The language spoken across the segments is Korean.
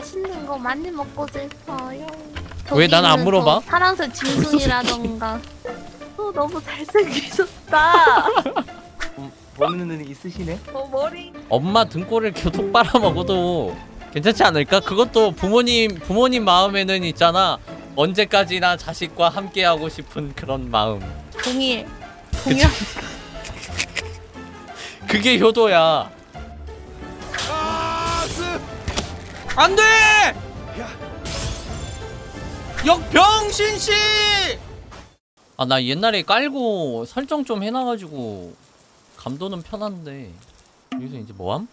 맛있는 거 많이 먹고 싶어요. 왜 난안 저기는 물어봐? 저 파란색 짐승이라던가. 어, 너무 잘생기셨다. 보는 눈이 있으시네. 어, 머리. 엄마 등골을 계속 빨아먹어도 괜찮지 않을까? 그것도 부모님 부모님 마음에는 있잖아. 언제까지나 자식과 함께하고 싶은 그런 마음. 동일. 동일. 그게 효도야. 안 돼! 역병신 씨! 아, 나 옛날에 깔고 설정 좀 해놔가지고 감도는 편한데 여기서 이제 뭐함?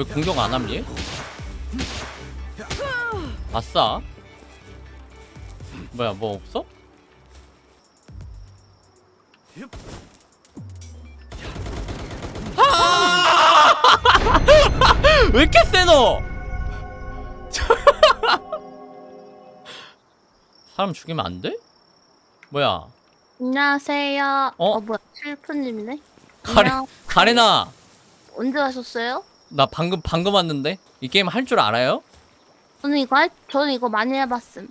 왜 공격 안 함니? 아싸. 뭐야, 뭐 없어? 아! 왜 이렇게 세 너? 사람 죽이면 안 돼? 뭐야? 안녕하세요. 어? 어, 뭐야? 칠프님이네. 가레 안녕. 가레나 언제 가셨어요? 나 방금 방금 왔는데 이 게임 할 줄 알아요? 저는 이거 할, 저는 이거 많이 해봤음.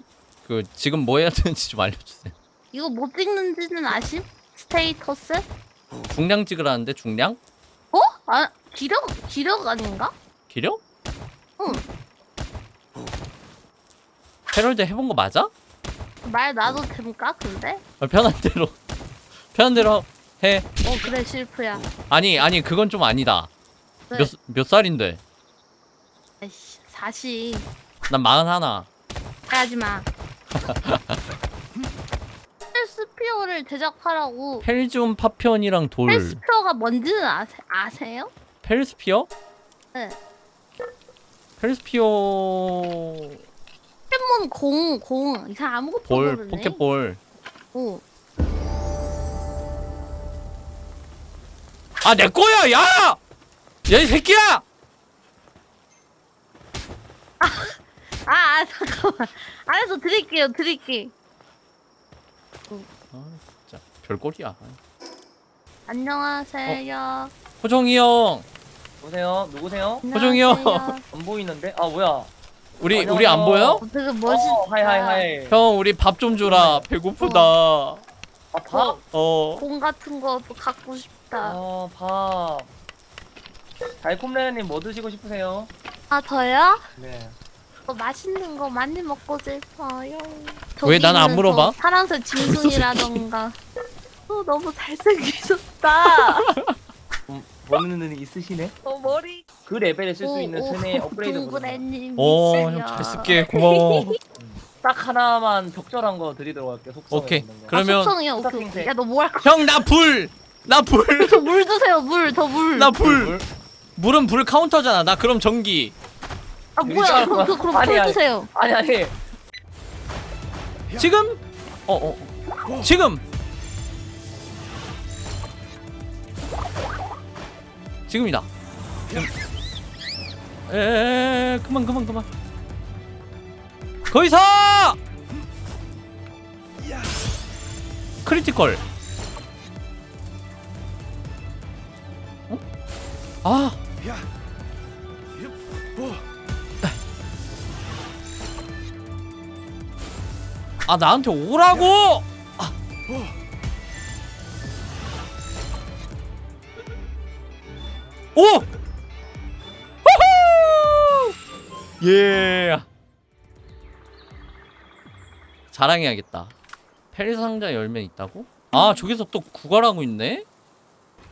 그 지금 뭐 해야 되는지 좀 알려주세요. 이거 뭐 찍는지는 아심? 스테이터스? 중량 찍으라는데 중량? 어? 아 기력 기력 아닌가? 기력? 응. 헤럴드 해본 거 맞아? 말 놔도 됩니까? 근데? 아, 편한 대로 편한 대로 해. 어 그래 실프야. 아니 아니 그건 좀 아니다. 왜? 몇몇 살인데? 아이씨 사시 난 마흔 하나. 하지 마. 헬스피어를 제작하라고. 펠지움 파편이랑 돌. 헬스피어가 뭔지는 아세, 아세요? 펠스피어? 네. 펠스피어 포켓몬 공, 공. 이상 아무것도 볼 모르네. 포켓볼. 어. 아내 거야 야! 야이 새끼야! 아, 아 잠깐만. 알아서 드릴게요, 드릴게. 아 진짜 별꼴이야. 안녕하세요. 호정이 형, 보세요. 누구세요? 호정이요. 안녕하세요. 안 보이는데? 아 뭐야? 우리. 우리 안 보여? 어, 되게 멋있다. 어, 하이 하이 하이. 형 우리 밥 좀 주라 배고프다. 아 밥. 어. 공 같은 것도 갖고 싶다. 아 밥. 달콤레님 뭐 드시고 싶으세요? 아 저요? 네. 어, 맛있는 거 많이 먹고 싶어요. 왜 난안 저기는 물어봐? 저 파란색 짐승이라던가. 어, 너무 잘생기셨다. 음, 보는 눈이 있으시네. 어, 머리. 그 레벨에 쓸 수 있는 스네 업그레이드. 동그래님. 어, 형잘 쓸게. 고마워. 딱 하나만 적절한 거 드리도록 할게요. 속성. 오케이. 있는 거. 그러면- 속성이요. 오케이, 오케이. 야, 너 뭐 할 거야? 형 나 불. 나 불. 저물 주세요, 물. 저 물. 나 불. 물 은 불 카운터잖아. 나 그럼 전기. 아, 뭐야. 그럼, 그, 그럼 아니, 풀 아니. 주세요. 아니 아니. 지금? 어, 어. 어. 지금. 지금이다. 에, 그만 그만 그만. 거기서! 크리티컬. 어? 아. 아 나한테 오라고! 아. 오! 호호! 예. 자랑해야겠다. 페리 상자 열매 있다고? 아 저기서 또 구걸하고 있네?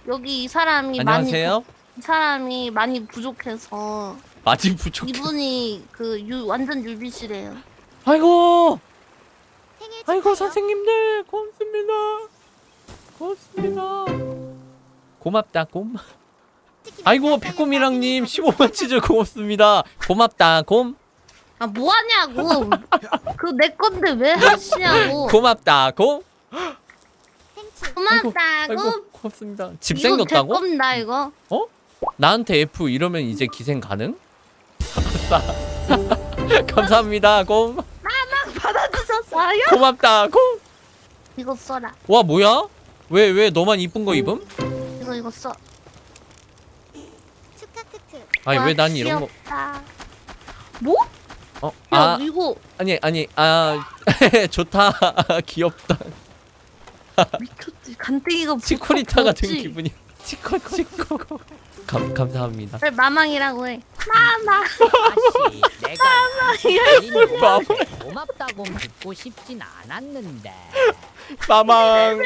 여기 이 사람이 안녕하세요. 많이 사람이 많이 부족해서 마지 부족해. 이분이 그 유, 완전 유비시래요. 아이고. 아이고 선생님들 고맙습니다. 고맙습니다. 고맙다 곰. 아이고 백곰이랑님 15만 치즈 고맙습니다. 고맙다 곰. 아 뭐하냐고. 그 내 건데 왜 하시냐고. 고맙다고? 생추 고맙다고. 아이고 고맙습니다. 집 이거 생겼다고? 제 겁니다 이거. 나한테 F 이러면 이제 기생 가능? 아싸. 감사합니다. 고 받아주셨어요? 고맙다고? 이거 써라. 와 뭐야? 왜 왜 너만 이쁜 거 입음? 이거 이거 써. 축하 크크 아니 와, 왜난 이런 거? 뭐? 어? 야 아 이거 아니 아니 아 좋다 귀엽다. 미쳤지. 간땡이가 뭐 치코리타 같은 없지. 기분이. 치코 치코. 감 감사합니다. 왜 마망이라고 해. 마망. 내가 마마. 나한테 고맙다고 묻고 싶진 않았는데 마망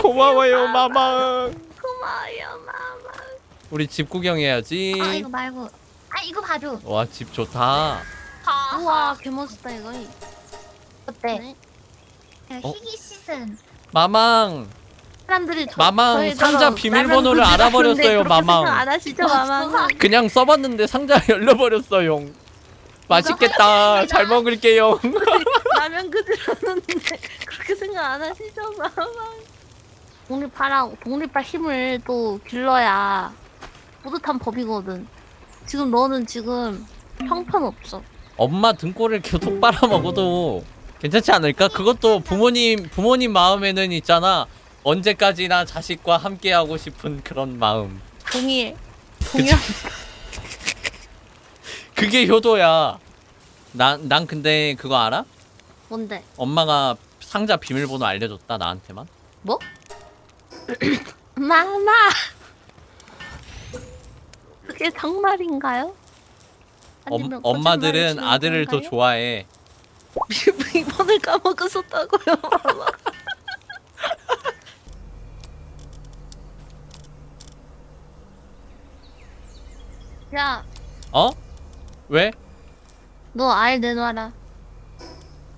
고마워요 마망. 마망. 고마워요 마망. 우리 집 구경해야지. 아 이거 말고. 아 이거 봐줘. 와 집 좋다. 우와 개멋있다 이거. 어때? 네. 어? 희귀 시즌 마망 사람들이 저, 마망 상자 비밀번호를 알아버렸어요, 그렇게 마망. 생각 안 하시죠 마망은? 그냥 써봤는데 상자 열려버렸어요. 맛있겠다. 잘 먹을게요. 라면 그지라는데 그렇게 생각 안 하시죠 마망? 독립하라 독립할 힘을 또 길러야 뿌듯한 법이거든. 지금 너는 지금 형편없어. 엄마 등골을 계속 빨아먹어도 괜찮지 않을까? 그것도 부모님 부모님 마음에는 있잖아. 언제까지나 자식과 함께하고 싶은 그런 마음. 동의해. 동의해. 그게 효도야. 난, 난 근데 그거 알아? 뭔데? 엄마가 상자 비밀번호 알려줬다 나한테만. 뭐? 마마. 그게 정말인가요? 엄, 아니면 엄마들은 아들을 더 건가요? 좋아해. 이번을 까먹었었다고요. 야, 어? 왜? 너 알 내놔라.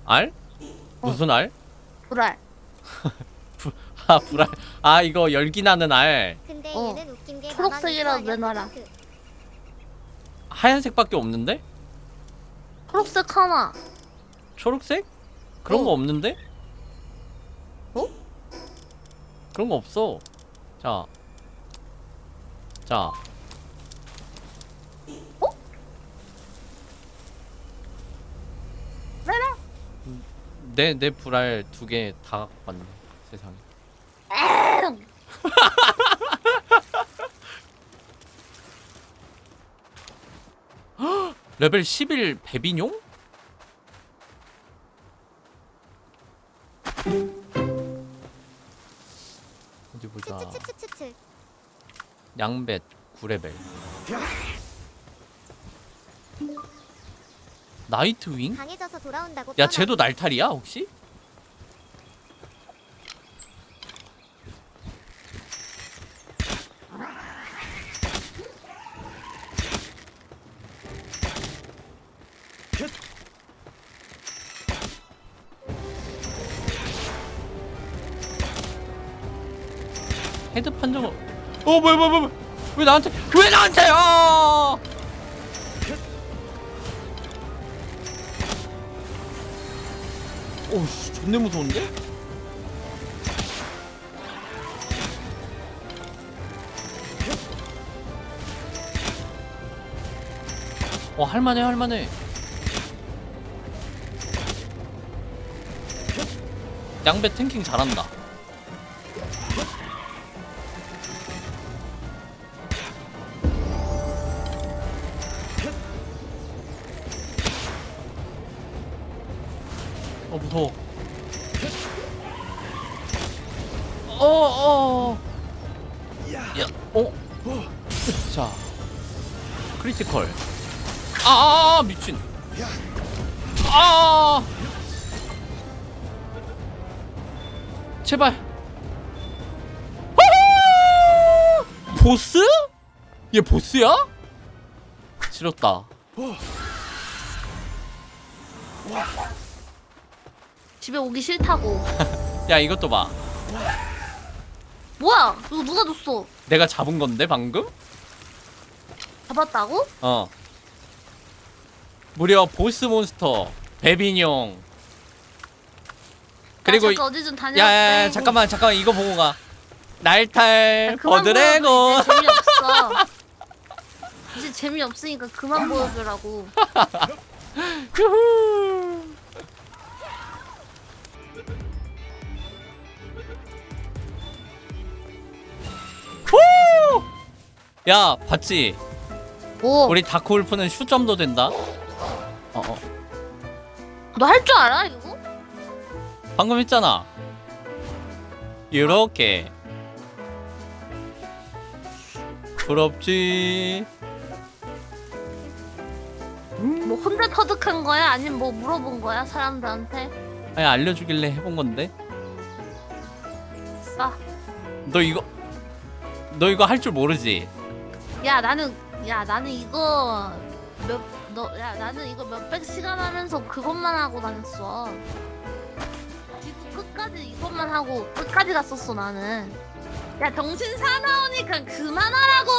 알? 무슨 알? 불알. 아 불알. 아 이거 열기 나는 알. 근데 어. 얘는 웃긴 게 초록색이라도 내놔라. 크크. 하얀색밖에 없는데? 초록색 하나. 초록색? 그런 어. 거 없는데? 어? 그런 거 없어. 자. 자. 어? 내놔. 내, 내 불알 두 개 다 갖고 왔네. 세상에. 레벨 11 베비뇽? 어디 보자. 치치치치치 양뱃 9레벨. 나이트 윙? 강해져서 돌아온다고 야. 쟤도 날탈이야, 혹시? 헤드 판정을 어 뭐야 뭐야 뭐야 왜 나한테 왜 나한테요 오씨 존내 무서운데? 어 할만해 할만해 양배 탱킹 잘한다 무서워 어 어 야 어? 자 크리티컬 아, 아, 아 미친 아 제발 호호! 보스? 얘 보스야? 지렸다 집에 오기 싫다고. 야 이것도 봐 뭐야? 이거 누가 줬어? 내가 잡은 건데 방금? 잡았다고? 어 무려 보스 몬스터 베비뇽 그리고 나 잠깐 어디 좀 다녀. 야야야 잠깐만 잠깐만 이거 보고 가 날탈 버드래곤 이제 재미없어. 이제 재미없으니까 그만 보여주라고. 야 봤지? 뭐? 우리 다크울프는 슈점도 된다. 어 어 너 할 줄 알아 이거? 방금 했잖아. 이렇게 부럽지. 뭐 혼자 터득한 거야? 아니면 뭐 물어본 거야 사람들한테? 아니 알려주길래 해본 건데. 싸. 너 이거 너 이거 할 줄 모르지? 야 나는 야 나는 이거 몇 너 야 나는 이거 몇백 시간 하면서 그것만 하고 다녔어. 지금 끝까지 이것만 하고 끝까지 갔었어 나는. 야 정신 사나우니까 그만하라고.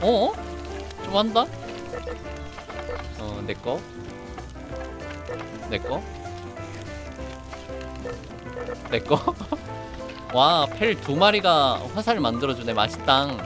어? 좀 한다? 어, 내 거. 내 거. 내 거. 와, 펠 두 마리가 화살 만들어주네. 맛있당.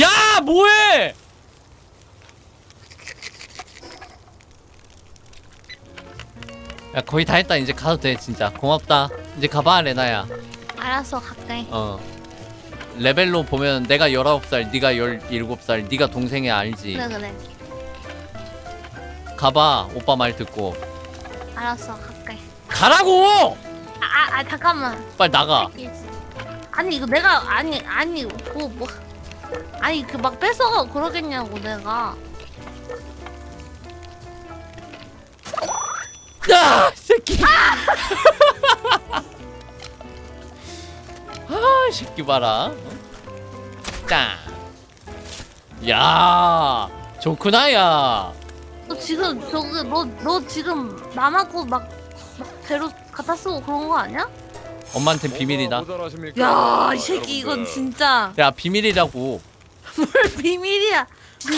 야, 뭐해? 야, 거의 다 했다. 이제 가도 돼, 진짜. 고맙다. 이제 가봐, 레나야. 알았어 갈게. 어. 레벨로 보면 내가 19살, 네가 17살, 네가 동생이 알지. 그래 그래. 가봐. 오빠 말 듣고. 알았어 갈게. 가라고! 아, 아, 아 잠깐만. 빨리 나가. 아니 이거 내가 아니 아니 뭐 뭐. 아니 그 막 뺏어가 그러겠냐고 내가. 야, 새끼. 아, 이 새끼 봐라. 어? 짱. 야, 좋구나, 야. 너 지금 저기 너너 지금 남았고 막, 막 재료 갖다 쓰고 그런 거 아니야? 엄마한테 비밀이다. 야이 새끼 이건 진짜 야, 비밀이라고. 뭘 비밀이야.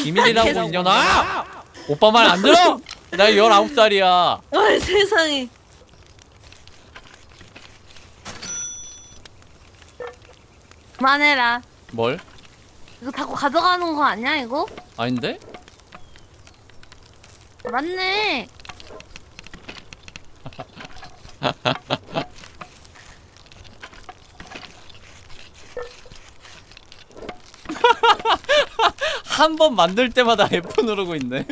비밀이라고 이년아. 오빠 말 안 들어? 나 19살이야. 어이 세상에. 그만해라. 뭘? 이거 자꾸 가져가는 거 아니야 이거? 아닌데? 맞네. 한 번 만들 때마다 F 누르고 있네.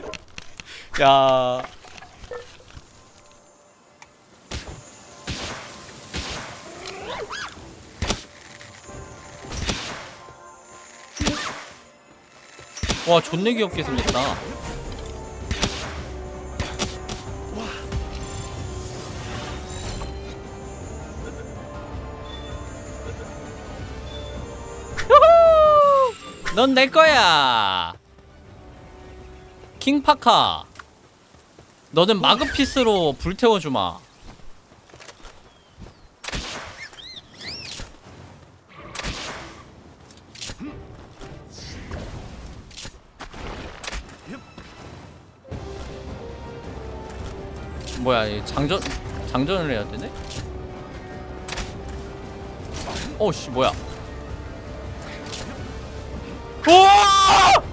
야. 와, 존내 귀엽게 생겼다. 넌 내 거야. 킹파카. 너는 마그피스로 불태워 주마. 뭐야, 이 장전 장전을 해야 되네? 어씨, 뭐야? 우와!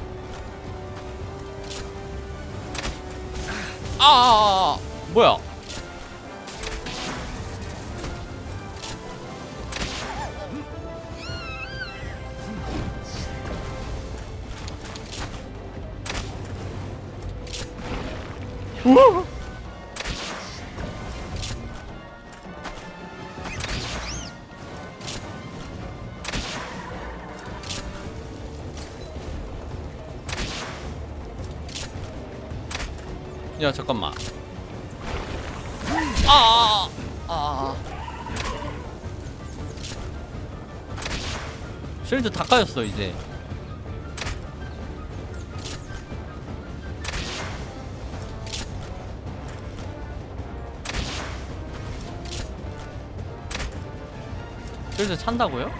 아, 아, 아, 뭐야? 야 잠깐만 아, 아, 아. 쉴드 다 까였어 이제. 쉴드 찬다고요?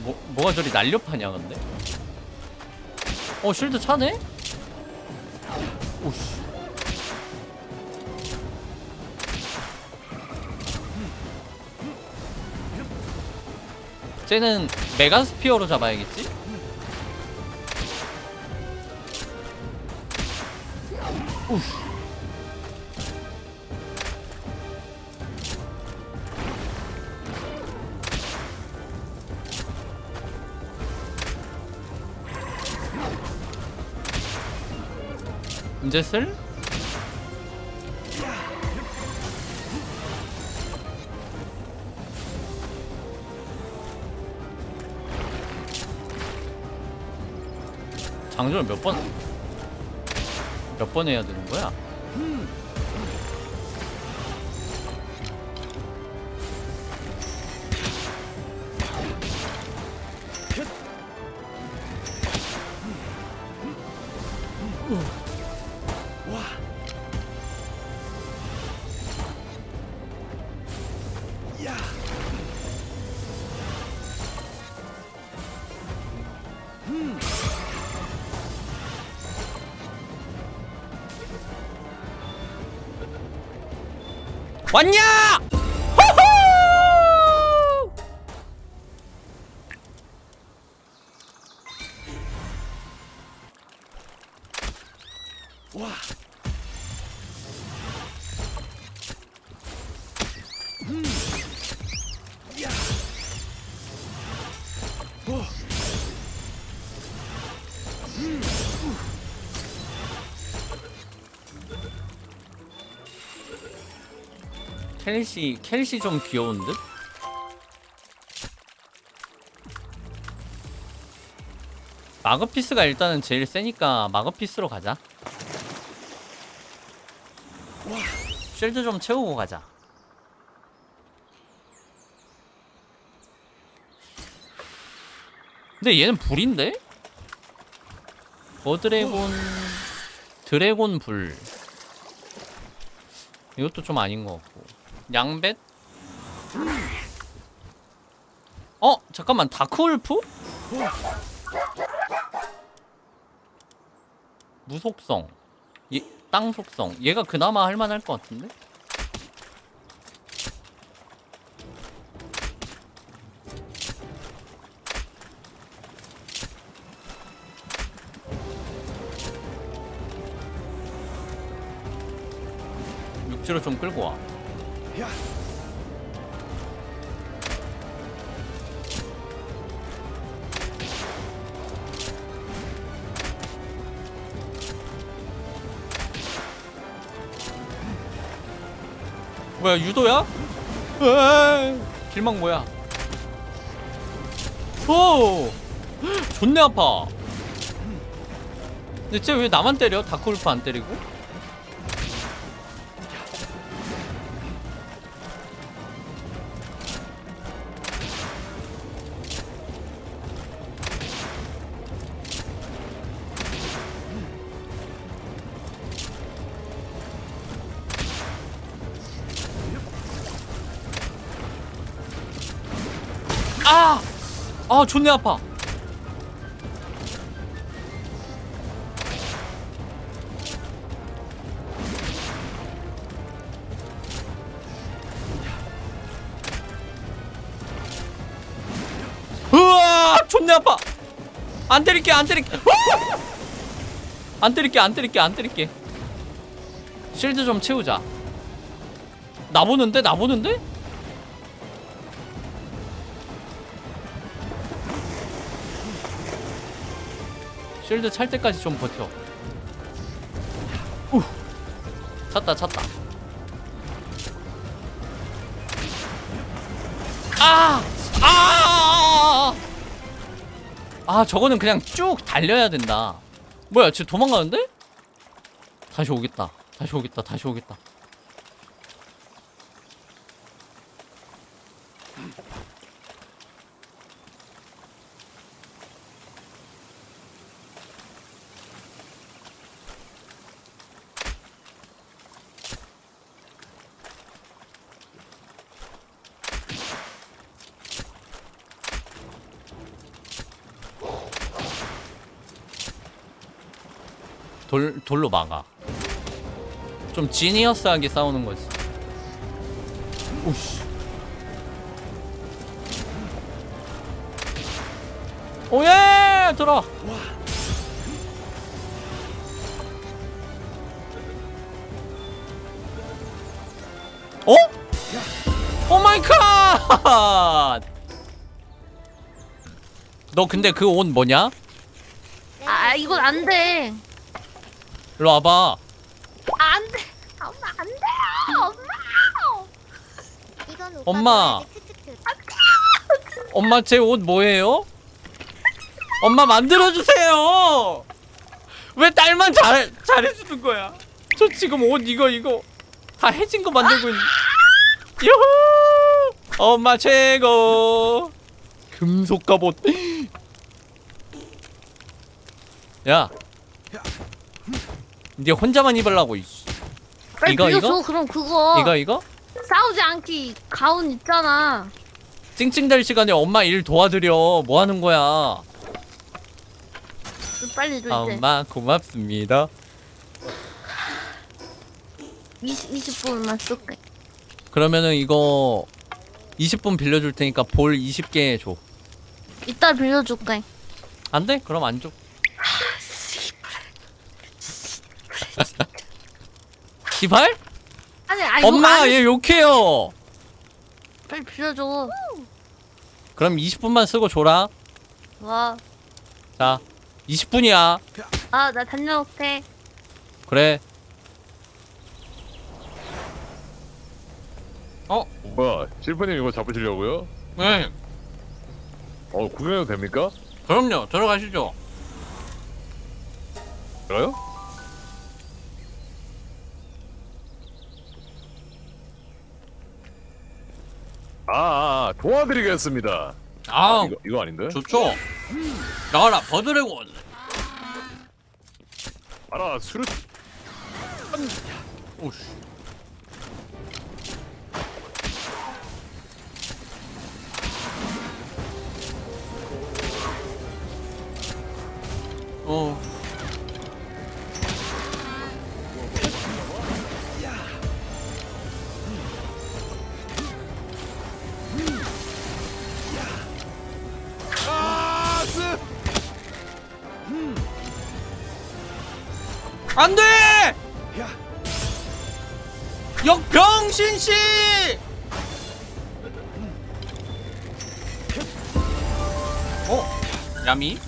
뭐 뭐가 저리 날렵하냐 근데? 어 쉴드 차네? 오씨. 쟤는 메가스피어로 잡아야겠지? 우후. 이제 쓸? 장전을 몇 번? 몇 번 해야 되는 거야? 왔냐? 켈시 켈시 좀 귀여운 듯? 마그피스가 일단은 제일 세니까 마그피스로 가자. 쉴드 좀 채우고 가자. 근데 얘는 불인데? 버드래곤 드래곤 불 이것도 좀 아닌 것 같고 양벳? 어? 잠깐만 다크울프? 무속성 얘, 땅 속성 얘가 그나마 할만할 것 같은데? 육지로 좀 끌고 와 뭐야 유도야? 에이, 길막 뭐야? 오, 존내 아파. 근데 쟤 왜 나만 때려? 다크울프 안 때리고? 아! 아, 존내 아파. 으아! 존내 아파. 안 때릴게, 안 때릴게. 안 때릴게, 안 때릴게, 안 때릴게. 실드 좀 채우자. 나 보는데, 나 보는데? 쉴드 찰 때까지 좀 버텨. 우. 찼다 찼다. 아! 아! 아 저거는 그냥 쭉 달려야 된다. 뭐야 쟤 도망가는데? 다시 오겠다. 다시 오겠다 다시 오겠다 돌 돌로 막아 좀 지니어스하게 싸우는 거지. 오씨. 오예 들어. 어? 오 마이 갓! 너 근데 그 옷 뭐냐? 아 이건 안 돼. 일로 와봐. 안 돼. 엄마 안 돼요. 엄마. 이건 오빠 엄마. 크크크. 엄마 제 옷 뭐예요? 엄마 만들어 주세요. 왜 딸만 잘 잘해 주는 거야? 저 지금 옷 이거 이거 다 해진 거 만들고 있는. 유후! 엄마 최고. 금속 갑옷. 야. 네 혼자만 입으려고 이씨. 빨리 이거, 빌려줘. 이거? 그럼 그거 이거 이거? 싸우지 않기 가운 있잖아. 찡찡댈 시간에 엄마 일 도와드려. 뭐 하는 거야? 빨리 줘 아, 이제. 엄마 고맙습니다. 20 20분만 쓸게. 그러면은 이거 20분 빌려줄 테니까 볼 20개 줘. 이따 빌려줄게. 안 돼? 그럼 안 줘. 기발? 아니 아니 엄마 안- 얘 욕해요. 빨리 빌려줘. 그럼 20분만 쓰고 줘라. 와. 자, 20분이야. 아나 다녀올게. 그래. 어? 뭐야 실프님 이거 잡으시려고요? 네. 어 구경해도 됩니까? 그럼요. 들어가시죠. 그래요? 아, 아, 아 도와드리겠습니다. 아, 이거 이거 아닌데? 좋죠. 나가라 버드래곤. 알아 수르 오씨. 어. 안 돼! 역병신 씨! 어? 야미?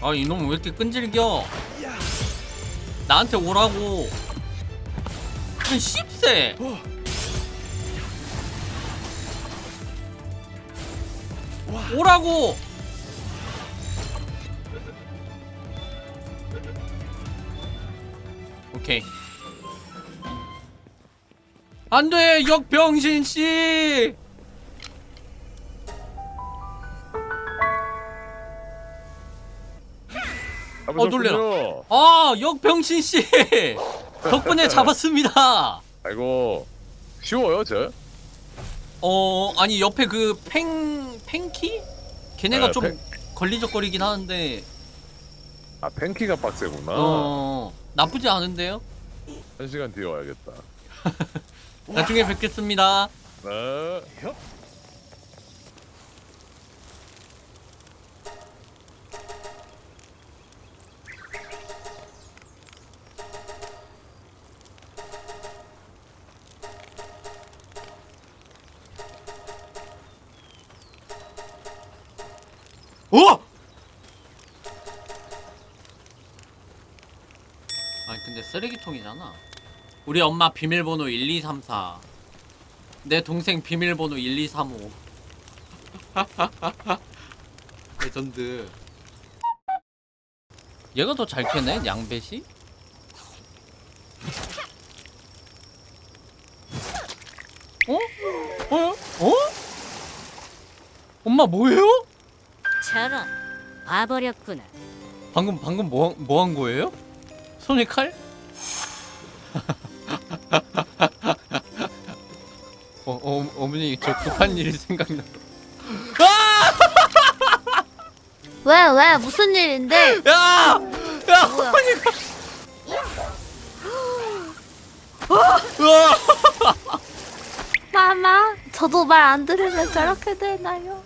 아 이놈 왜 이렇게 끈질겨? 나한테 오라고. 그 씹새. 오라고. 오케이. 안돼 역병신 씨. 잡으셨군요. 놀래라. 아 역병신 씨 덕분에 잡았습니다. 아이고 쉬워요 저? 어 아니 옆에 그 팽 팽키 걔네가 네, 좀 팽- 걸리적거리긴 하는데 아 pen키가 빡세구나. 어 나쁘지 않은데요. 한 시간 뒤에 와야겠다. 나중에 뵙겠습니다. 네. 쓰레기통이잖아. 우리 엄마 비밀번호 1234. 내 동생 비밀번호 1235. 레전드. 얘가 더 잘 캐네 양배시? 어? 어? 어? 엄마 뭐예요? 저런 와버렸구나. 방금 방금 뭐 뭐 한 거예요? 손에 칼? 어 어머니 저 급한 일이 생각나. 왜 왜 무슨 일인데? 야! 야! 뭐야? 어머니가. 으아! 마마 저도 말 안 들으면 저렇게 되나요?